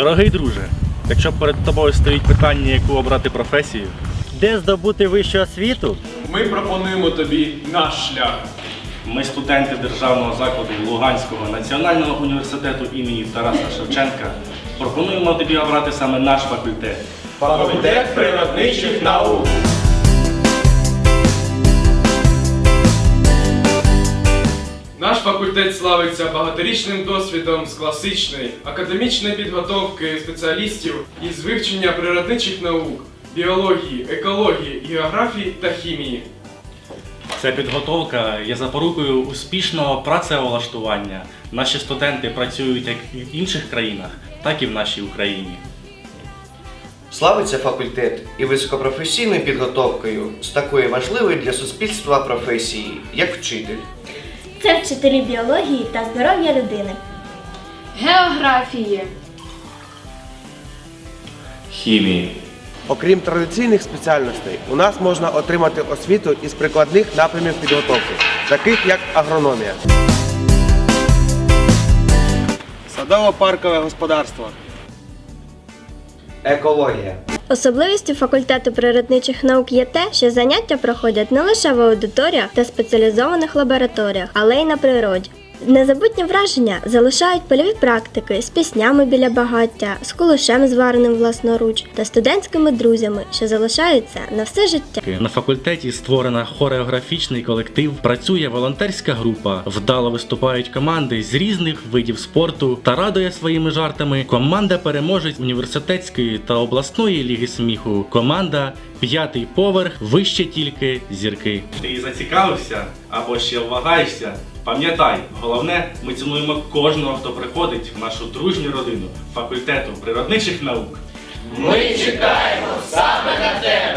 Дорогий друже, якщо перед тобою стоїть питання, яку обрати професію, Де здобути вищу освіту? Ми пропонуємо тобі наш шлях. ми студенти державного закладу Луганського національного університету імені Тараса Шевченка, пропонуємо тобі обрати саме наш факультет. Факультет природничих наук. Факультет славиться багаторічним досвідом з класичної академічної підготовки спеціалістів із вивчення природничих наук, біології, екології, географії та хімії. Ця підготовка є запорукою успішного працевлаштування. Наші студенти працюють як в інших країнах, так і в нашій Україні. Славиться факультет і високопрофесійною підготовкою з такої важливої для суспільства професії, як вчитель. Це вчителі біології та здоров'я людини. географії, Хімії. Окрім традиційних спеціальностей, у нас можна отримати освіту із прикладних напрямів підготовки, таких як агрономія. Садово-паркове господарство. Екологія. Особливістю факультету природничих наук є те, що заняття проходять не лише в аудиторіях та спеціалізованих лабораторіях, але й на природі. Незабутні враження залишають польові практики з піснями біля багаття, з кулешем звареним власноруч та студентськими друзями, що залишаються на все життя. На факультеті створена хореографічний колектив, працює волонтерська група, вдало виступають команди з різних видів спорту та радує своїми жартами команда переможець університетської та обласної ліги сміху. Команда п'ятий поверх, вище тільки зірки. Ти зацікавився або ще вагаєшся? Пам'ятай, головне, ми цінуємо кожного, хто приходить в нашу дружню родину факультету природничих наук. Ми чекаємо саме на тебе!